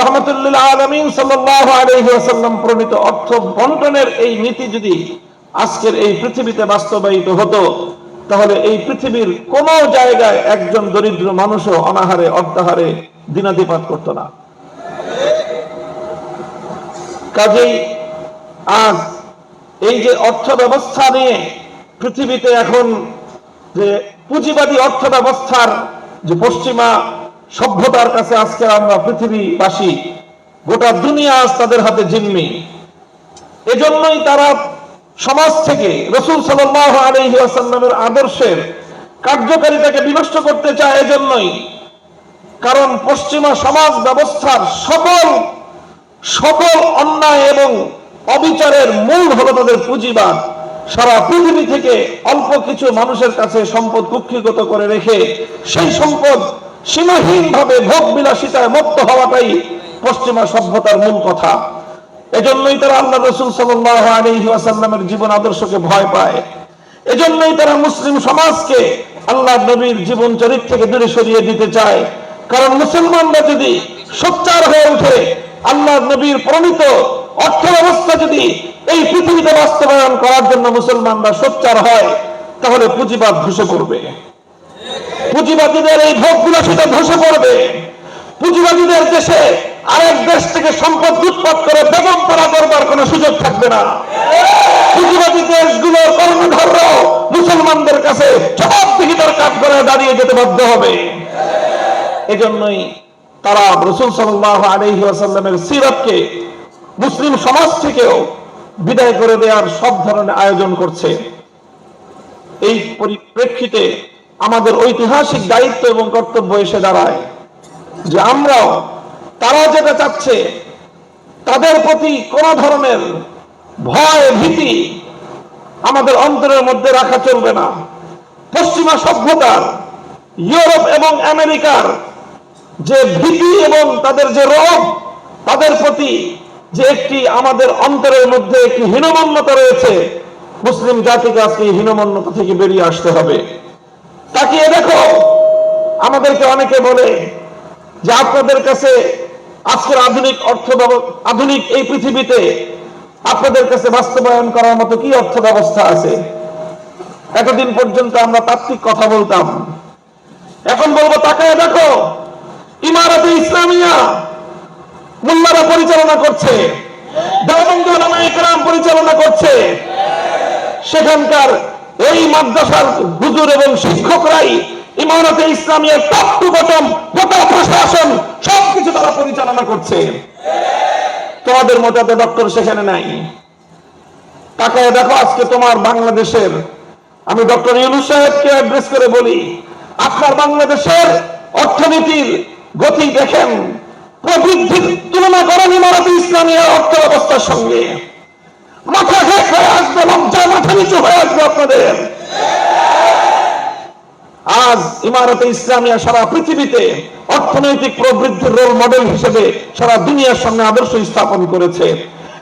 রহমতুল্লাহ আলমিন সাল্লাহ প্রণীত অর্থ বন্টনের এই নীতি যদি আজকের এই পৃথিবীতে বাস্তবায়িত হতো, তাহলে এই পৃথিবীর কোন জায়গায় একজন দরিদ্র মানুষও অনাহারে অর্ধাহারে দিনাদিপাত করত না। কাজেই আজ এই যে অর্থ ব্যবস্থা নিয়ে পৃথিবীতে এখন যে পুঁজিবাদী অর্থ ব্যবস্থার যে পশ্চিমা সভ্যতার কাছে আজকে আমরা পৃথিবীবাসী, গোটা দুনিয়া আজ তাদের হাতে জিম্মি। এজন্যই তারা সমাজ থেকে রসুল আলহি আদর্শের কার্যকারিতাকে বিনষ্ট করতে চায় এজন্যই। কারণ পশ্চিমা সমাজ ব্যবস্থার সকল সকল অন্যায় এবং অবিচারের মূল হলো তাদের পুঁজিবাদ। সারা পৃথিবী থেকে অল্প কিছু মানুষের কাছে সম্পদ কুক্ষিগত করে রেখে সেই সম্পদ সীমাহীন ভাবে ভোগ বিলাসিতায় মুক্ত হওয়াটাই পশ্চিমা সভ্যতার মূল কথা। এজন্যই তারা আল্লাহ রসুল আসাল্লামের জীবন আদর্শকে ভয় পায়। এজন্যই তারা মুসলিম সমাজকে আল্লাহ নবীর জীবন চরিত্র থেকে দূরে সরিয়ে দিতে চায়। কারণ মুসলমানরা যদি সোচ্চার হয়ে ওঠে আল্লাহ নবীর প্রণীত অর্থ ব্যবস্থা যদি এই পৃথিবীতে বাস্তবায়ন করার জন্য মুসলমানরা সোচ্চার হয়, তাহলে পুঁজিবাদ ধসে পড়বে। পুঁজিবাদীদের এই ভোগ বিলাসিতা ধসে পড়বে। পুঁজিবাদীদের দেশে আরেক দেশ থেকে সম্পদ উৎপাদ করে বেগম করা করবার কোনো সুযোগ থাকবে না। পুঁজিবাদী দেশগুলোর কর্মধর্য মুসলমানদের কাছে জবাবদিহিতার কাজ করে দাঁড়িয়ে যেতে বাধ্য হবে। এজন্যই তারা রসুল সাল্লাহ আলহি আসাল্লামের সিরাতকে মুসলিম সমাজ থেকেও বিদায় করে দেওয়ার সব ধরনের আয়োজন করছে। এই পরিপ্রেক্ষিতে আমাদের ঐতিহাসিক দায়িত্ব এবং কর্তব্য এসে দাঁড়ায় যে আমরাও তারা যেটা চাচ্ছে, তাদের প্রতি কোন ধরনের ভয়, ভীতি আমাদের অন্তরের মধ্যে রাখা চলবে না। পশ্চিমা সভ্যতার, ইউরোপ এবং আমেরিকার যে ভীতি এবং তাদের যে রোগ, তাদের প্রতি যে একটি আমাদের অন্তরের মধ্যে একটি হীনমন্যতা রয়েছে, মুসলিম জাতিকে আজকে হীনমন্যতা থেকে বেরিয়ে আসতে হবে। তাকিয়ে দেখো, আমাদেরকে অনেকে বলে যে আপনাদের কাছে আজকের আধুনিক অর্থ আধুনিক এই পৃথিবীতে আপনাদের কাছে বাস্তবায়ন করার মতো কি অর্থ ব্যবস্থা আছে? এতদিন পর্যন্ত আমরা তাত্ত্বিক কথা বলতাম। এখন বলব, তাকায় দেখো, ইমারতে ইসলামিয়া মোল্লারা পরিচালনা করছে, দেওবন্দ পরিচালনা করছে। সেখানকার ওই মাদ্রাসার হুজুর এবং শিক্ষকরাই ইমারতে ইসলামিয়ার টপ টু গোটা প্রশাসন, সবকিছু তারা পরিচালনা করছে। তোমাদের মতাতে ডক্টর সেখানে নাই। তাকায় দেখো আজকে তোমার বাংলাদেশের, আমি ডক্টর ইউনুস সাহেবকে অ্যাড্রেস করে বলি, আপনার বাংলাদেশের অর্থনীতির গতি দেখেন, প্রবৃদ্ধির তুলনা করেন ইমারত ইসলামিয়া অর্থ ব্যবস্থার সঙ্গে। মাথা হেক হয়ে আসবে লজ্জা মাথা নিচু হয়ে আসবে আপনাদের। আজ ইমারতে ইসলামিয়া সারা পৃথিবীতে অর্থনৈতিক প্রবৃদ্ধির রোল মডেল হিসেবে সারা দুনিয়ার সামনে আদর্শ স্থাপন করেছে।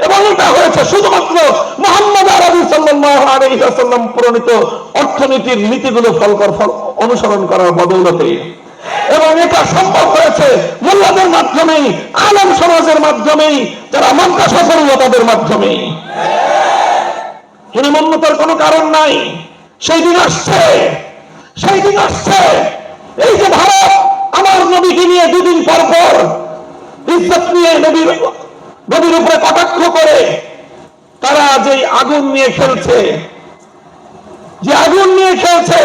এবং এটা হয়েছে শুধুমাত্র মোহাম্মদ আরবি সাল্লাম প্রণীত অর্থনীতির নীতিগুলো ফলকর ফল অনুসরণ করার বদৌলতে। এবং এটা সম্ভব হয়েছে মোল্লাদের মাধ্যমেই, আলম সমাজের মাধ্যমেই, যারা মাদ্রাসা করল তাদের মাধ্যমেই হীনমন্যতার কোনো কারণ নাই। সেই দিন আসছে, সেই দিন আসছে। এই যে ভারত, আমার নবীকে নিয়ে দুদিন পর পর ইজ্জত নিয়ে নবীর নবীর উপরে কটাক্ষ করে, তারা যে আগুন নিয়ে খেলছে, যে আগুন নিয়ে খেলছে,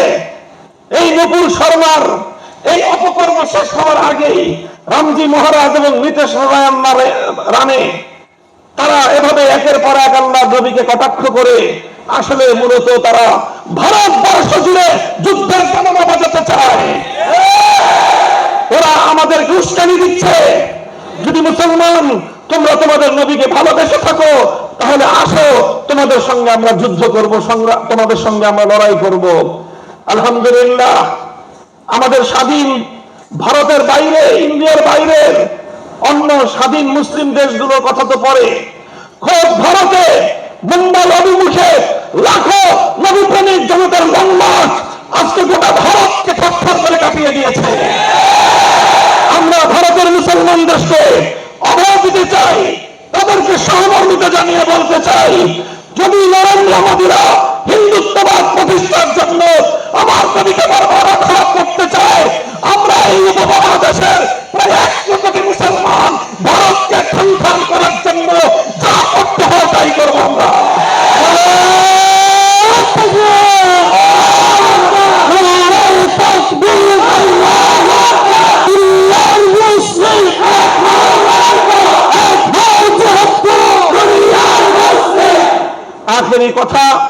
এই নকুল শর্মার এই অপকর্ম শেষ হওয়ার আগেই রামজি মহারাজ এবং নীতিশ রানে তারা এভাবে একের পর এক আল্লাহ নবীকে কটাক্ষ করে আসলে মূলত তারা ভারতবর্ষ জুড়ে যুদ্ধের কামনা বাজাতে চায়। ওরা আমাদের উস্কানি দিচ্ছে। যদি মুসলমান, তোমরা তোমাদের নবীকে ভালোবেসে থাকো, তাহলে আসো, তোমাদের সঙ্গে আমরা যুদ্ধ করব তোমাদের সঙ্গে আমরা লড়াই করব। আলহামদুলিল্লাহ। আমাদের স্বাধীন ভারতের বাইরে, ইন্ডিয়ার বাইরের অন্য স্বাধীন মুসলিম দেশগুলোর কথা তো পরে। খোদ ভারতে মুম্বাই অভিমুখে লাখো নবীপ্রেমিক জনতার লং মার্চ আজকে গোটা ভারতকে থরথর করে কাঁপিয়ে দিয়েছে। আমরা ভারতের মুসলমান দেশকে অভয় দিতে চাই, তাদেরকে সহমর্মিতা জানিয়ে বলতে চাই, যদি নরেন্দ্র মোদীরা হিন্দুত্ববাদ প্রতিষ্ঠার জন্য আমার কবিকে বারবার খারাপ করতে চায় আমরা এই উপমহাদেশের প্রায় একশো কোটি মুসলমান ভারতকে ঠনঠান করার জন্য যা করতে হয় তাই করব আমরা। কথা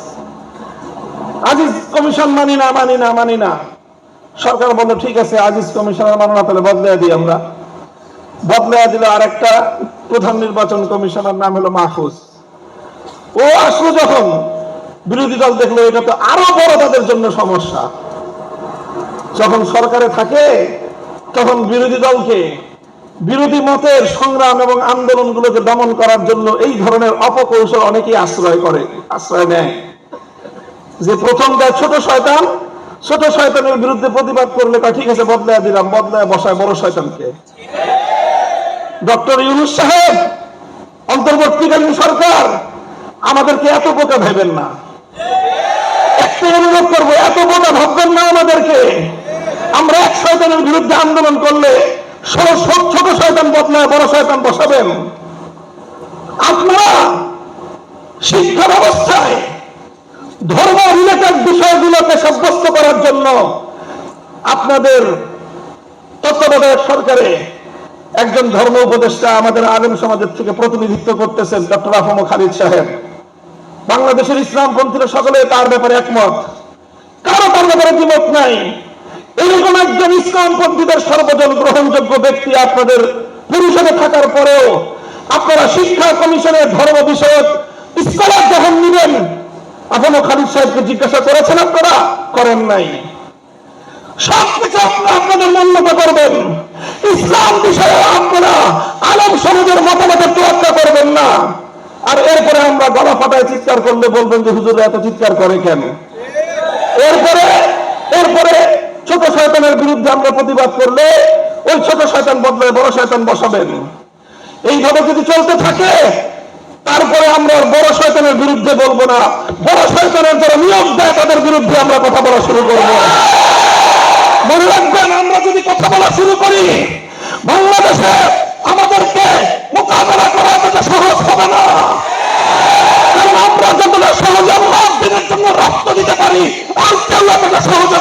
আজিজ কমিশন মানি না মানি না মানি না। সরকার বলল, ঠিক আছে, আজিজ কমিশনার মানো না, তাহলে বদলে দিই আমরা। বদলে দিল আর একটা প্রধান নির্বাচন কমিশনার, নাম হলো মাহফুজ। ও আসলো যখন, বিরোধী দল দেখল এটা তো আরও বড় তাদের জন্য সমস্যা। যখন সরকারে থাকে, তখন বিরোধী দলকে বিরোধী মতের সংগ্রাম এবং আন্দোলনগুলোকে দমন করার জন্য এই ধরনের অপকৌশল অনেকেই আশ্রয় করে, আশ্রয় নেয়। যে প্রথম দেয় ছোট শয়তান, ছোট শয়তানের বিরুদ্ধে প্রতিবাদ করলে তা ঠিক আছে, বদলায় দিলাম, বদলায় বসায় বড় শয়তানকে। ডক্টর ইউনুস সাহেব, অন্তর্বর্তীকালীন সরকার, আমাদেরকে এত বোকা ভেবেন না। একটা অনুরোধ করব, এত বোকা ভাববেন না আমাদেরকে। আমরা এক শয়তানের বিরুদ্ধে আন্দোলন করলে ষোলো ছোট শয়তান বদলায়, বড় শয়তান বসাবেন। আপনারা শিক্ষা ব্যবস্থায় ধর্ম রিলেটেড বিষয়গুলোকে সাব্যস্ত করার জন্য আপনাদের তত্ত্বাবধায়ক সরকারে একজন ধর্ম উপদেষ্টা আমাদের আলেম সমাজের থেকে প্রতিনিধিত্ব করতেছেন ডক্টর আহম খালিদ সাহেব। বাংলাদেশের ইসলামপন্থীরা সকলে তার ব্যাপারে একমত। কারও তার ব্যাপারে দ্বিমত নাই। এরকম একজন ইসলাম ইসলামপন্থীদের সর্বজন গ্রহণযোগ্য ব্যক্তি আপনাদের পরিষদে থাকার পরেও আপনারা শিক্ষা কমিশনের ধর্ম বিষয়ক স্কলার যখন নিবেন। আহম খালিদ সাহেবকে জিজ্ঞাসা করেছেন আপনারা করেন নাই। ইসলাম বিষয়ে আর এরপরে আমরা গলা চিৎকার করলে বলবেন যে এত চিৎকার করে কেন? এরপরে এরপরে ছোট শয়তানের বিরুদ্ধে আমরা প্রতিবাদ করলে ওই ছোট শয়তান বদলে বড় শয়তান বসাবেন। এইভাবে যদি চলতে থাকে তারপরে আমরা বড় শয়তানের বিরুদ্ধে বলব না। বড় শয়তানের যারা নিয়োগ দেয়, তাদের বিরুদ্ধে আমরা কথা বলা শুরু করব। মনে রাখবেন, আমরা যদি কথা বলা শুরু করি, বাংলাদেশে আমাদেরকে মোকাবেলা করা এতটা সহজ হবে না। কারণ আমরা যতটা সহজে আল্লাহ দিনের জন্য রক্ত দিতে পারি আর কেউ এতটা সহজে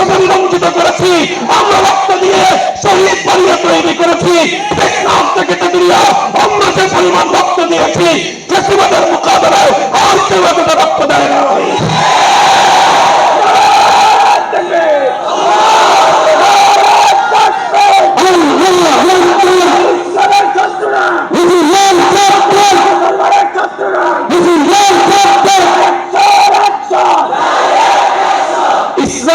হাসপাতাল রঞ্জিত করেছি। আমরা রক্ত দিয়ে শহীদ বাড়িয়ে তৈরি করেছি। টেকনাফ থেকে তেতুলিয়া আমরা যে পরিমাণ রক্ত দিয়েছি ফেসিবাদের মোকাবেলায় আর কেউ এতটা রক্ত দেয় না। নাই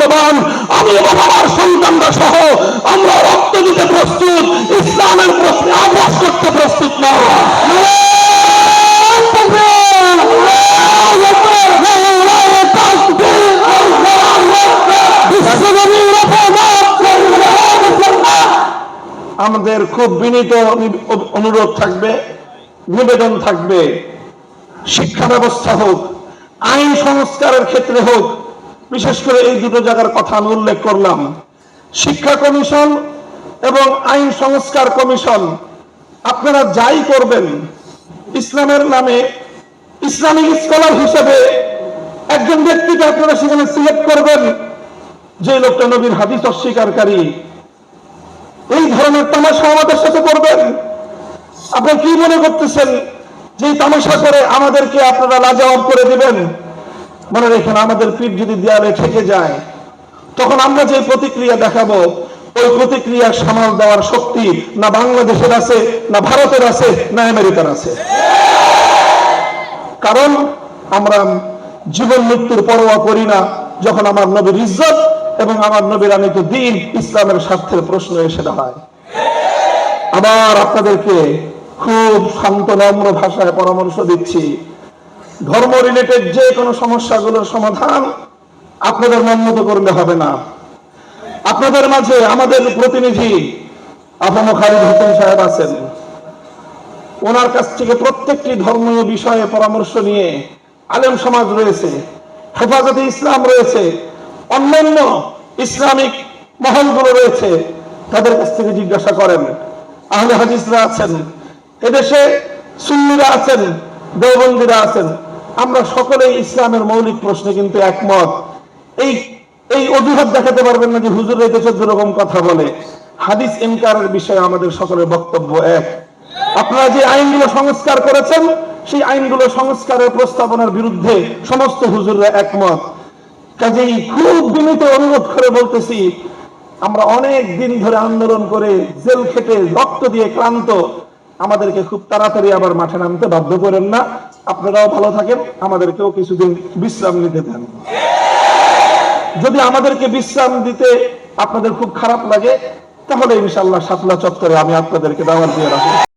মূল্যবান আমি আমার সন্তানরা সহ আমরা রক্ত দিতে প্রস্তুত, ইসলামের প্রশ্নে আভাস করতে প্রস্তুত না। আমাদের খুব বিনীত অনুরোধ থাকবে, নিবেদন থাকবে। শিক্ষা ব্যবস্থা হোক, আইন সংস্কারের ক্ষেত্রে হোক বিশেষ করে এই দুটো জায়গার কথা আমি উল্লেখ করলাম। শিক্ষা কমিশন এবং আইন সংস্কার কমিশন, আপনারা যাই করবেন, ইসলামের নামে ইসলামিক স্কলার হিসেবে একজন ব্যক্তিকে আপনারা সেখানে সিলেক্ট করবেন। যে লোকটা নবীর হাদিস অস্বীকারী, এই ধরনের তামাশা আমাদের সাথে করবেন। আপনি কি মনে করতেছেন যে তামাশা করে আমাদেরকে আপনারা লাজবাব করে দিবেন? মনে রেখেন আমাদের পিঠ যদি দেয়ালে ঠেকে যায়, তখন আমরা যে প্রতিক্রিয়া দেখাবো, ওই প্রতিক্রিয়া সামাল দেওয়ার শক্তি না বাংলাদেশের আছে, না ভারতের আছে, না আমেরিকার আছে। কারণ আমরা জীবন মৃত্যুর পরোয়া করি না, যখন আমার নবীর ইজ্জত এবং আমার নবীর আনিত দিন ইসলামের স্বার্থের প্রশ্ন এসে হয় আবার আপনাদেরকে খুব শান্ত, নম্র ভাষায় পরামর্শ দিচ্ছি। ধর্ম রিলেটেড যে কোনো সমস্যাগুলোর সমাধান আপনাদের মন মতো করলে হবে না। আপনাদের মাঝে আমাদের প্রতিনিধি আফম খালিদ হোসেন সাহেব আছেন। ওনার কাছ থেকে প্রত্যেকটি ধর্মীয় বিষয়ে পরামর্শ নিয়ে আলেম সমাজ রয়েছে, হেফাজতে ইসলাম রয়েছে, অন্যান্য ইসলামিক মহলগুলো রয়েছে, তাদের কাছ থেকে জিজ্ঞাসা করেন। আহলে হাদিসরা আছেন, এদেশে সুন্নিরা আছেন, দেওবন্দিরা আছেন আমরা সকলেই ইসলামের মৌলিক প্রশ্নে কিন্তু একমত। এই এই অজুহাত দেখাতে পারবেন না যে হুজুর রেখে চোদ্দ রকম কথা বলে। হাদিস ইনকারের বিষয়ে আমাদের সকলের বক্তব্য এক। আপনারা যে আইনগুলো সংস্কার করেছেন, সেই আইনগুলো সংস্কারের প্রস্তাবনার বিরুদ্ধে সমস্ত হুজুররা একমত। কাজেই খুব বিনীত অনুরোধ করে বলতেছি, আমরা অনেক দিন ধরে আন্দোলন করে জেল খেটে রক্ত দিয়ে ক্লান্ত। আমাদেরকে খুব তাড়াতাড়ি আবার মাঠে নামতে বাধ্য করেন না। আপনারাও ভালো থাকেন, আমাদেরকেও কিছুদিন বিশ্রাম নিতে দেন। যদি আমাদেরকে বিশ্রাম দিতে আপনাদের খুব খারাপ লাগে, তাহলে ইনশাল্লাহ সাতলা চত্বরে আমি আপনাদেরকে দাওয়াত দিয়ে রাখব।